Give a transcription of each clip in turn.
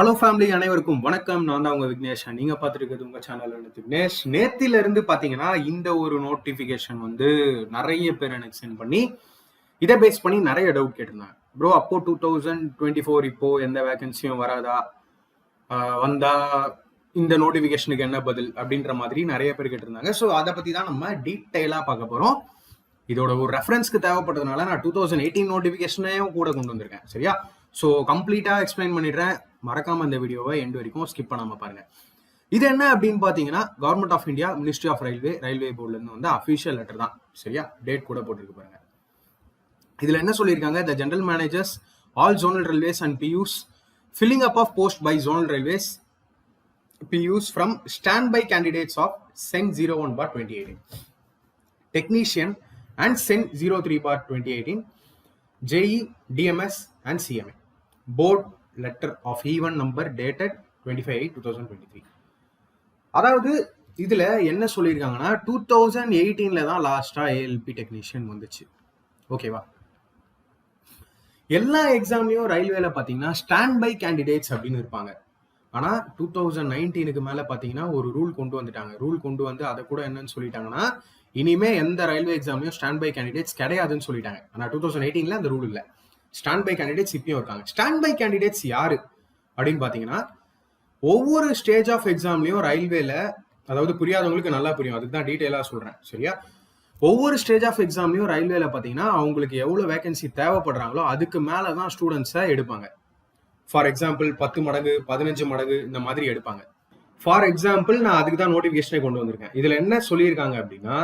Hello family அனைவருக்கும் வணக்கம். நான் தான் உங்க விக்னேஷ். நீங்க பார்த்துருக்கிறது உங்க சேனல் விக்னேஷ். நேத்தில இருந்து பாத்தீங்கன்னா இந்த ஒரு நோட்டிபிகேஷன் வந்து நிறைய பேர் எனக்கு சென்ட் பண்ணி இதை பேஸ் பண்ணி நிறைய டவுட் கேட்டிருந்தாங்க. ப்ரோ அப்போ டூ தௌசண்ட் டுவெண்ட்டி ஃபோர் இப்போ எந்த வேகன்சியும் வராதா? வந்தா இந்த நோட்டிபிகேஷனுக்கு என்ன பதில்? அப்படின்ற மாதிரி நிறைய பேர் கேட்டிருந்தாங்க. ஸோ அதை பத்தி தான் நம்ம டீட்டெயிலாக பார்க்க போறோம். இதோட ஒரு ரெஃபரன்ஸ்க்கு தேவைப்பட்டதுனால நான் டூ தௌசண்ட் எயிட்டீன் நோட்டிஃபிகேஷனையும் கூட கொண்டு வந்திருக்கேன். சரியா? ஸோ கம்ப்ளீட்டாக எக்ஸ்பிளைன் பண்ணிடுறேன். மறக்காமல் இந்த வீடியோவை எண்டு வரைக்கும் ஸ்கிப் பண்ணாமல் பாருங்கள் இது என்ன அப்படின்னு பார்த்தீங்கன்னா government of India ministry of railway railway போர்டுலேருந்து வந்து அஃபிஷியல் லெட்டர் தான். சரியா? டேட் கூட போட்டிருக்கு பாருங்க. இதில் என்ன சொல்லியிருக்காங்க? The general managers all zonal railways and PUs filling up of post by zonal railways PUs from stand by candidates of CEN zero one bar twenty eighteen technician and CEN zero three bar twenty eighteen JE DMS and CMA board letter of even number dated twenty five eight two thousand twenty three அதாவது இதில் என்ன சொல்லியிருக்காங்கன்னா two thousand எயிட்டீனில் தான் லாஸ்ட்டாக ALP technician வந்துச்சு. ஓகேவா எல்லா எக்ஸாம்லயும் ரயில்வேல பார்த்தீங்கன்னா ஸ்டாண்ட் பை கேண்டிடேட்ஸ் அப்படின்னு இருப்பாங்க. ஆனால் டூ தௌசண்ட் நைன்டீனுக்கு மேலே பார்த்தீங்கன்னா ஒரு ரூல் கொண்டு வந்துட்டாங்க. ரூல் கொண்டு வந்து அதை கூட என்னன்னு சொல்லிட்டாங்கன்னா இனிமே எந்த ரயில்வே எக்ஸாம்லையும் ஸ்டாண்ட் பை கேண்டிடேட்ஸ் கிடையாதுன்னு சொல்லிட்டாங்க. ஆனால் டூ தௌசண்ட் எயிட்டீனில் அந்த ரூல் இல்லை. ஸ்டாண்ட் பை கேண்டிடேட்ஸ் இப்பயும் இருக்காங்க. ஸ்டாண்ட் பை கேண்டிடேட்ஸ் யாரு? அப்படின்னு பார்த்தீங்கன்னா ஒவ்வொரு ஸ்டேஜ் ஆஃப் எக்ஸாம்லையும் ரயில்வேல அதாவது புரியாதவங்களுக்கு நல்லா புரியும். அதுக்கு தான் டீட்டெயிலாக சொல்கிறேன் சரியா? ஒவ்வொரு ஸ்டேஜ் ஆஃப் எக்ஸாம்லையும் ரயில்வேல பார்த்தீங்கன்னா அவங்களுக்கு எவ்வளோ வேகன்சி தேவைப்படுறாங்களோ அதுக்கு மேலே தான் ஸ்டூடெண்ட்ஸை எடுப்பாங்க. ஃபார் எக்ஸாம்பிள் பத்து மடங்கு பதினஞ்சு மடங்கு இந்த மாதிரி எடுப்பாங்க. ஃபார் எக்ஸாம்பிள் நான் அதுக்கு தான் நோட்டிஃபிகேஷனே கொண்டு வந்திருக்கேன். இதில் என்ன சொல்லியிருக்காங்க அப்படின்னா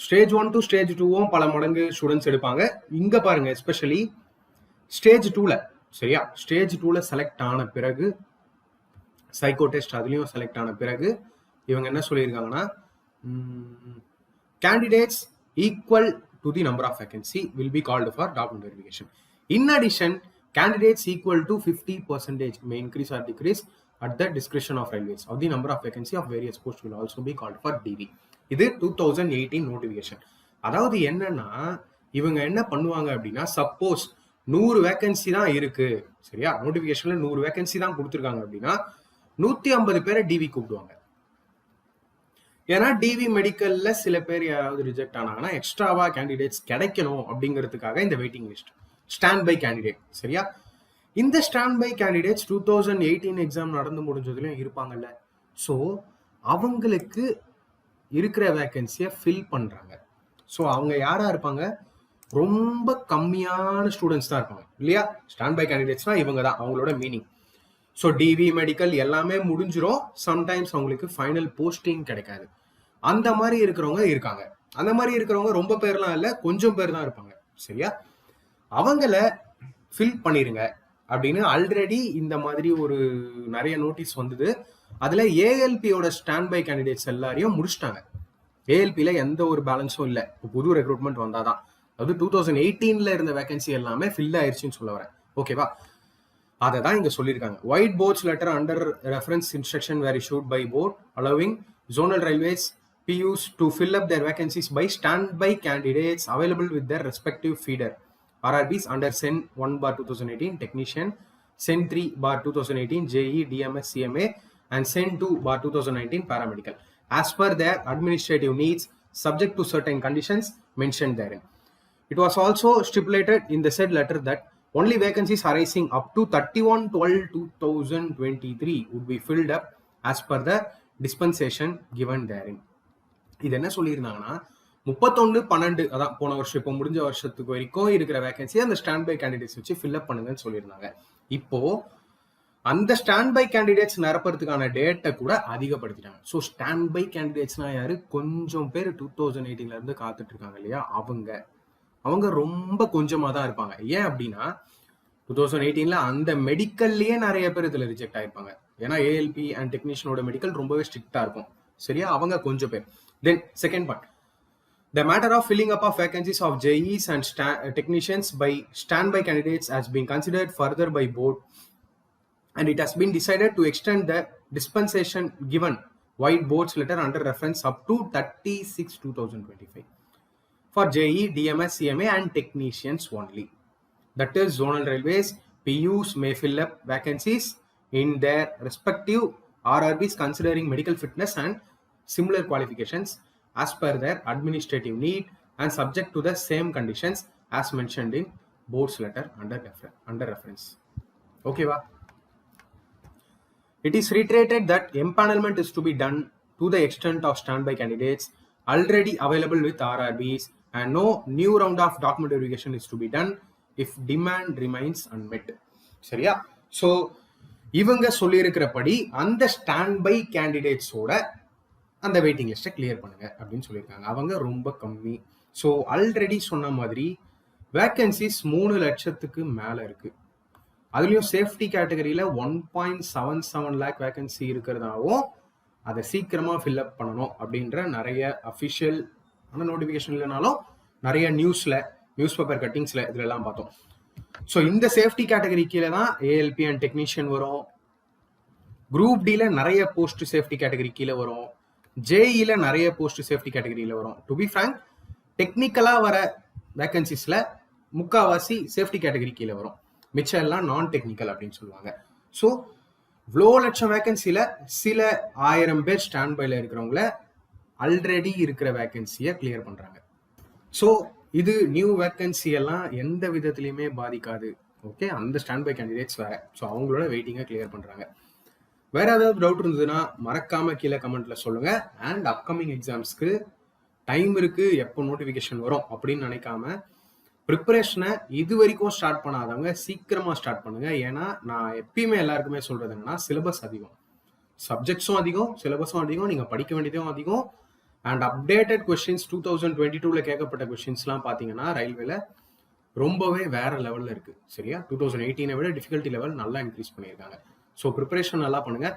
ஸ்டேஜ் ஒன் டு ஸ்டேஜ் டூவும் பல மடங்கு ஸ்டூடெண்ட்ஸ் எடுப்பாங்க. இங்கே பாருங்க எஸ்பெஷலி ஸ்டேஜ் டூல சரியா? ஸ்டேஜ் டூல செலக்ட் ஆன பிறகு சைக்கோ டெஸ்ட் அதுலேயும் செலக்ட் ஆன பிறகு இவங்க என்ன சொல்லியிருக்காங்கன்னா candidates equal to the number of vacancy will be called for document verification in addition candidates equal to 50 percentage may increase or decrease at the discretion of railways. Of the number of vacancy of various posts will also be called for DV இது two thousand eighteen notification அதாவது என்னன்னா இவங்க என்ன பண்ணுவாங்க அப்படின்னா suppose நூறு vacancy தான் இருக்கு. சரியா? நோட்டிபிகேஷன்ல நூறு வேகன்சி தான் கொடுத்துருக்காங்க அப்படின்னா நூத்தி ஐம்பது பேரை டிவி கூப்பிடுவாங்க. ஏன்னா டிவி மெடிக்கல்ல சில பேர் யாராவது ரிஜெக்ட் ஆனாங்கன்னா எக்ஸ்ட்ராவா கேண்டிடேட்ஸ் கிடைக்கணும் அப்படிங்கிறதுக்காக இந்த waiting list stand by candidate சரியா? இந்த stand by candidates two thousand eighteen exam நடந்து முடிஞ்சதுலயும் இருப்பாங்கல்ல. ஸோ அவங்களுக்கு இருக்கிற வேகன்சியை ஃபில் பண்றாங்க. ஸோ அவங்க யாரா இருப்பாங்க? ரொம்ப கம்மியான ஸ்டூடெண்ட்ஸ் தான் இருப்பாங்க. இல்லையா? ஸ்டாண்ட் பை கேண்டிடேட்ஸ்னா இவங்க தான் அவங்களோட மீனிங் ஸோ டிவி மெடிக்கல் எல்லாமே முடிஞ்சிடும் சம்டைம்ஸ் அவங்களுக்கு ஃபைனல் போஸ்டிங் கிடைக்காது. அந்த மாதிரி இருக்கிறவங்க இருக்காங்க. அந்த மாதிரி இருக்கிறவங்க ரொம்ப பேர்லாம் இல்லை கொஞ்சம் பேர் தான் இருப்பாங்க. சரியா? அவங்கள ஃபில் பண்ணிடுங்க அப்படின்னு ஆல்ரெடி இந்த மாதிரி ஒரு நிறைய நோட்டீஸ் வந்தது. அதில் ஏஎல்பியோட ஸ்டாண்ட் பை கேண்டிடேட்ஸ் எல்லாரையும் முடிச்சிட்டாங்க. ஏஎல்பியில் எந்த ஒரு பேலன்ஸும் இல்லை. இப்போ புது ரெக்ரூட்மெண்ட் வந்தாதான். அது டூ தௌசண்ட் எயிட்டீன்ல இருந்த வேகன்சி எல்லாமே ஃபில் ஆயிடுச்சுன்னு சொல்ல வரேன் ஓகேவா அதை தான் இங்கே சொல்லியிருக்காங்க vide board's letter under reference instruction were issued by board allowing zonal railways PUs to fill up their vacancies by stand by candidates available with their respective feeder RRBs under CEN one bar two thousand eighteen technician CEN three bar two thousand eighteen JE DMS CMA and CEN two bar two thousand nineteen paramedical as per their administrative needs subject to certain conditions mention therein It was also stipulated in the said letter that only vacancies arising up to 31 12 2023 would be filled up as per the dispensation given therein. இது என்ன சொல்லியிருந்தாங்கன்னா முப்பத்தொன்று பன்னெண்டு அதான் போன வருஷம் இப்போ முடிஞ்ச வருஷத்துக்கு வரைக்கும் இருக்கிற வேகன்சி அந்த ஸ்டாண்ட் பை கேண்டிடேட்ஸ் வச்சு ஃபில்அப் பண்ணுங்கன்னு சொல்லியிருந்தாங்க. இப்போ அந்த ஸ்டாண்ட் பை கேண்டிடேட்ஸ் நிரப்புறதுக்கான டேட்டை கூட அதிகப்படுத்திட்டாங்க. ஸோ ஸ்டாண்ட் பை கேண்டிடேட்ஸ்னா யாரு? கொஞ்சம் பேர் டூ தௌசண்ட் எயிட்டீன்ல இருந்து காத்துட்டு இருக்காங்க இல்லையா? அவங்க. அவங்க ரொம்ப கொஞ்சமாக தான் இருப்பாங்க ஏன் அப்படின்னா டூ தௌசண்ட் எயிட்டீனில் அந்த மெடிக்கல்லையே நிறைய பேர் இதில் ரிஜெக்ட் ஆயிருப்பாங்க ஏன்னா ஏஎல்பி அண்ட் டெக்னீஷியனோட மெடிக்கல் ரொம்பவே ஸ்ட்ரிக்டாக இருக்கும் சரியா அவங்க கொஞ்சம் பேர் then second point the matter of filling up of vacancies of JEs and technicians by stand by candidates has been considered further by board and it has and it extend the dispensation given vide board's letter under reference up to under six two thousand 36 five for JE, DMS, CMA and technicians only. That is zonal railways, PUs may fill up vacancies in their respective RRBs considering medical fitness and similar qualifications as per their administrative need and subject to the same conditions as mentioned in board's letter under, refer- under reference. Okay, va? It is reiterated that empanelment is to be done to the extent of standby candidates already available with RRBs and no new round of document verification is to be done if demand remains unmet. சரியா? So இவங்க சொல்லியிருக்கிறபடி அந்த stand by கேண்டிடேட்ஸோட அந்த waiting லிஸ்ட்டை clear பண்ணுங்க அப்படின்னு சொல்லியிருக்காங்க. அவங்க ரொம்ப கம்மி. ஸோ ஆல்ரெடி சொன்ன மாதிரி வேக்கன்சிஸ் மூணு லட்சத்துக்கு மேலே இருக்கு. அதுலேயும் சேஃப்டி கேட்டகரியில் one point seven seven lakh vacancy இருக்கிறதாவும் அதை சீக்கிரமாக ஃபில்அப் பண்ணணும் அப்படின்ற நிறைய அஃபிஷியல் ஆனால் நோட்டிஃபிகேஷன் இல்லைனாலும் நிறைய நியூஸில் நியூஸ் பேப்பர் கட்டிங்ஸில் இதுலலாம் பார்த்தோம். ஸோ இந்த சேஃப்டி கேட்டகரி கீழே தான் ஏஎல்பி அண்ட் டெக்னீஷியன் வரும். குரூப் டியில் நிறைய போஸ்ட் சேஃப்டி கேட்டகரி கீழே வரும். ஜேஇல நிறைய போஸ்ட் சேஃப்டி கேட்டகரியில் வரும். டு பி ஃப்ரங்க் டெக்னிக்கலாக வர வேக்கன்சிஸில் முக்காவாசி சேஃப்டி கேட்டகரி கீழே வரும். மிச்சம் எல்லாம் நான் டெக்னிக்கல் அப்படின்னு சொல்லுவாங்க. ஸோ இவ்வளோ லட்சம் வேக்கன்சியில் சில ஆயிரம் பேர் ஸ்டாண்ட் பைல இருக்கிறவங்கள ஆல்ரெடி இருக்கிற வேக்கன்சியை கிளியர் பண்ணுறாங்க ஸோ இது நியூ வேக்கன்சி எல்லாம் எந்த விதத்துலையுமே பாதிக்காது. ஓகே அந்த ஸ்டாண்ட் பை கேண்டிடேட்ஸ் வேற. ஸோ அவங்களோட வெயிட்டிங்கை கிளியர் பண்ணுறாங்க வேற ஏதாவது டவுட் இருந்ததுன்னா மறக்காம கீழே கமெண்ட்ல சொல்லுங்க. அண்ட் அப்கமிங் எக்ஸாம்ஸ்க்கு டைம் இருக்கு எப்போ நோட்டிஃபிகேஷன் வரும் அப்படின்னு நினைக்காம ப்ரிப்பரேஷனை இது வரைக்கும் ஸ்டார்ட் பண்ணாதவங்க சீக்கிரமா ஸ்டார்ட் பண்ணுங்க. ஏன்னா நான் எப்பயுமே எல்லாருக்குமே சொல்றது என்னன்னா சிலபஸ் அதிகம். சப்ஜெக்ட்ஸும் அதிகம் சிலபஸும் அதிகம் நீங்க படிக்க வேண்டியதும் அதிகம். And updated questions two thousand twenty டூல கேட்கப்பட்ட கொஸ்டின்ஸ்லாம் பார்த்தீங்கன்னா ரயில்வேல ரொம்பவே வேற லெவல்ல இருக்கு சரியா? டூ தௌசண்ட் எயிட்டீனை விட டிஃபிகல்ட்டி லெவல் நல்லா இன்க்ரீஸ் பண்ணியிருக்காங்க. ஸோ ப்ரிப்பரேஷன் நல்லா பண்ணுங்க.